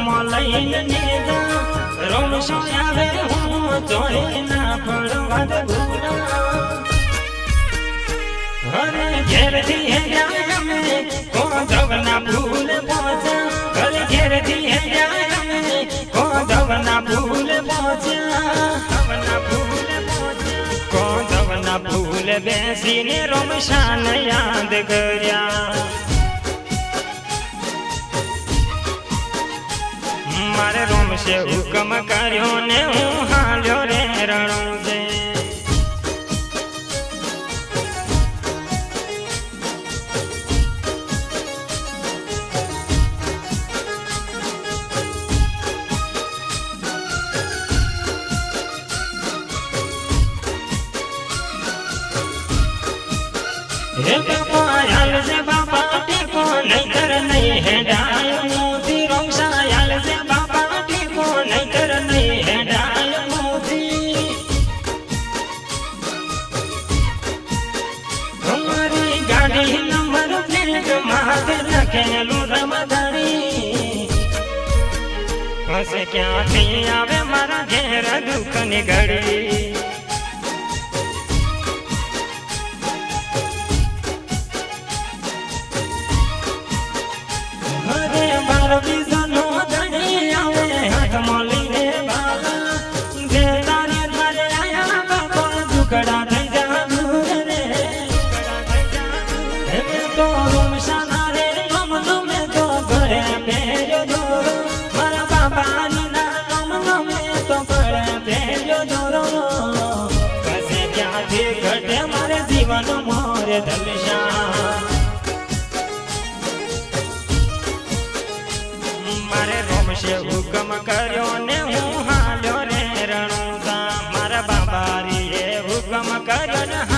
હાથમાં લઈને નેગા રોમશો આવે હું જોઈ ના પડવા દે ભૂલા અરે ઘેરથી હે જાય અમે કોધવના ફૂલ પહોંચ્યા ઘરે ઘેરથી હે જાય અમે યાદ કર્યા. રોમશે હુકમ કર્યો ને હું હાલ્યો રે રણો દે. હે બાપા હાલ છે બાપા, ટેકો નહીતર નહીં હેડાય મોતી હશે ક્યાંથી આવે મારા ઘેર દુઃખની ઘડી? મારા મારે રોમશે હુકમ કર્યો ને હું હાલ્યો રે રણુતા મારા બાબારીએ હુકમ કર્યો ને